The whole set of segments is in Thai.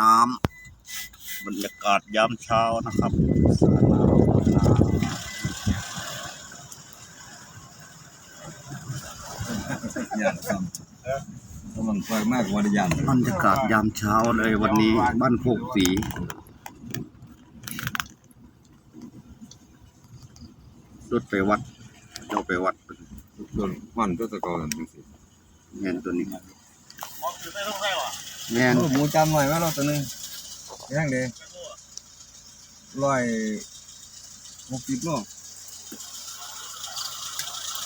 น้ำบรรยากาศยามเช้านะครับสระน้ำน้อย่างครับกำลังไฟมากกว่าอย่างำบรรยากาศยามเช้าเลยวันนี้บ้านโคกสีรถไปวัดเจ้าไปวัดส่วนมันก็ตะกอนจังซี่แมนตัวนี้ แมนหมูจำหน่อยว่าเราตัวนึงย่างเด้ร้อยหกสิบโล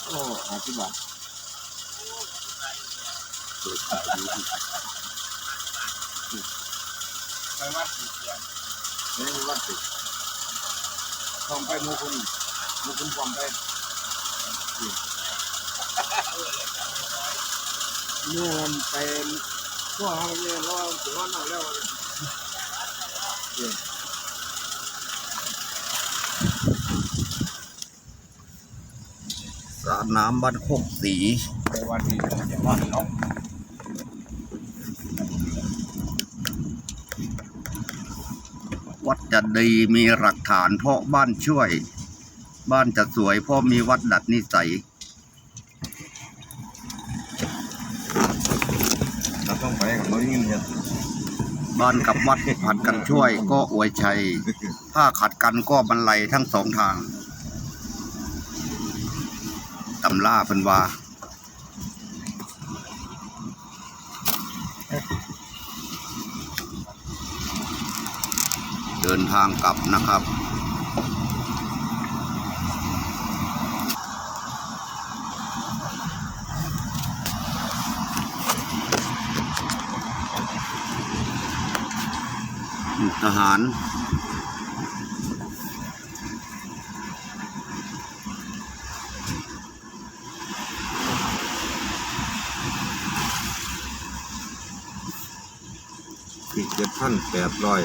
โอ้ห้าสิบบาทไปวัดสิเฮ้ยวัดสิทองไปหมูคุณหมูคุณฟอมไปนู่นเป็น พวกเขาเนี่ยเราถือว่าหน่อยแล้วสระน้ำบ้านโคกสีไปวันนี้อย่าว่าเนาะวัดจะดีมีหลักฐานเพราะบ้านช่วย บ้านจะสวยเพราะมีวัดดัดนิสัย เรา ต้องไปกับเรายิ่งเห็นบ้านกับวัดผัดกันช่วย ก็อวยชัย ถ้าขัดกันก็บรรลัยทั้งสองทางตำล่าเพิ่นว่าเดินทางกลับนะครับ ทหารอีกเจ็ดพันแปดร้อย